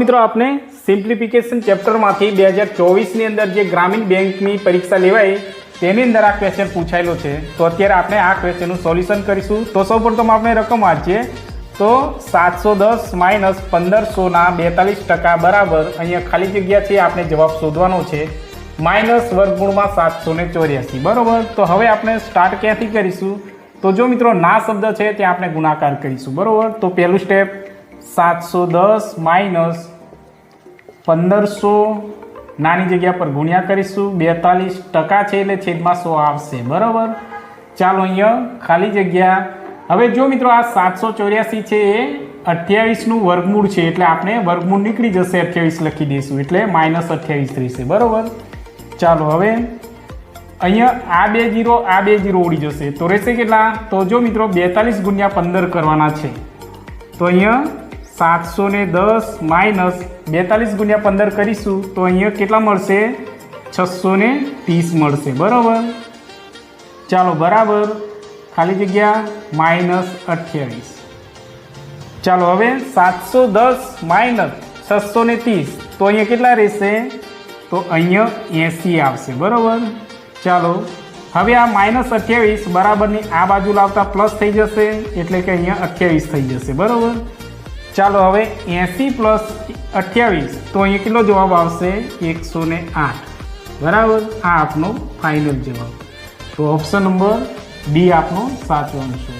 મિત્રો આપણે સિમ્પ્લિફિકેશન ચેપ્ટરમાંથી બે હજાર ચોવીસની અંદર જે ગ્રામીણ બેંકની પરીક્ષા લેવાય, તેની અંદર આ ક્વેશ્ચન પૂછાયેલો છે. તો અત્યારે આપણે આ ક્વેશ્ચનનું સોલ્યુશન કરીશું. તો સૌપ્રથમ આપણે રકમ વાંચીએ. તો સાતસો દસ માઇનસ પંદરસોના બેતાલીસ ટકા બરાબર અહીંયા ખાલી જગ્યા છે, આપણે જવાબ શોધવાનો છે. માઇનસ વર્ગમૂળમાં સાતસો ને ચોર્યાસી, બરાબર? તો હવે આપણે સ્ટાર્ટ ક્યાંથી કરીશું? તો જો મિત્રો, ના શબ્દ છે, ત્યાં આપણે ગુણાકાર કરીશું, બરાબર? તો પહેલું સ્ટેપ સાતસો દસ માઇનસ પંદરસો નાની જગ્યા પર ગુણ્યા કરીશું. બેતાલીસ ટકા છે એટલે છેદમાં સો આવશે. બરાબર? ચાલો અહીંયા ખાલી જગ્યા. હવે જો મિત્રો આ સાતસો ચોર્યાસી છે એ અઠ્યાવીસનું વર્ગમૂળ છે એટલે આપણે વર્ગમૂળ નીકળી જશે અઠ્યાવીસ લખી દઈશું એટલે માઇનસ અઠ્યાવીસ રહેશે બરાબર? ચાલો હવે અહીંયા આ બે જીરો, આ બે જીરો ઉડી જશે. તો રહેશે કેટલા? તો જો મિત્રો બેતાલીસ ગુણ્યા પંદર કરવાના છે. તો અહીંયા સાતસો ને દસ માઇનસ બેતાલીસ ગુણ્યા પંદર કરીશું, તો અહીંયા કેટલા મળશે? છસો ને ત્રીસ મળશે, બરાબર? ચાલો, બરાબર. ખાલી જગ્યા માઇનસ અઠ્યાવીસ. ચાલો, હવે સાતસો દસ માઇનસ છસો ને ત્રીસ, તો અહીંયા કેટલા રહેશે? તો અહીંયા એંસી આવશે, બરાબર? ચાલો, હવે આ માઇનસ અઠ્યાવીસ બરાબરની આ બાજુ લાવતા પ્લસ થઈ જશે, એટલે કે અહીંયા અઠ્યાવીસ થઈ જશે, બરાબર? ચાલો હવે એંસી પ્લસ અઠ્યાવીસ, તો અહીંયા કેટલો જવાબ આવશે? એકસો ને આઠ. બરાબર? આ આપનો ફાઇનલ જવાબ. તો ઓપ્શન નંબર ડી આપનો સાચો આન્સર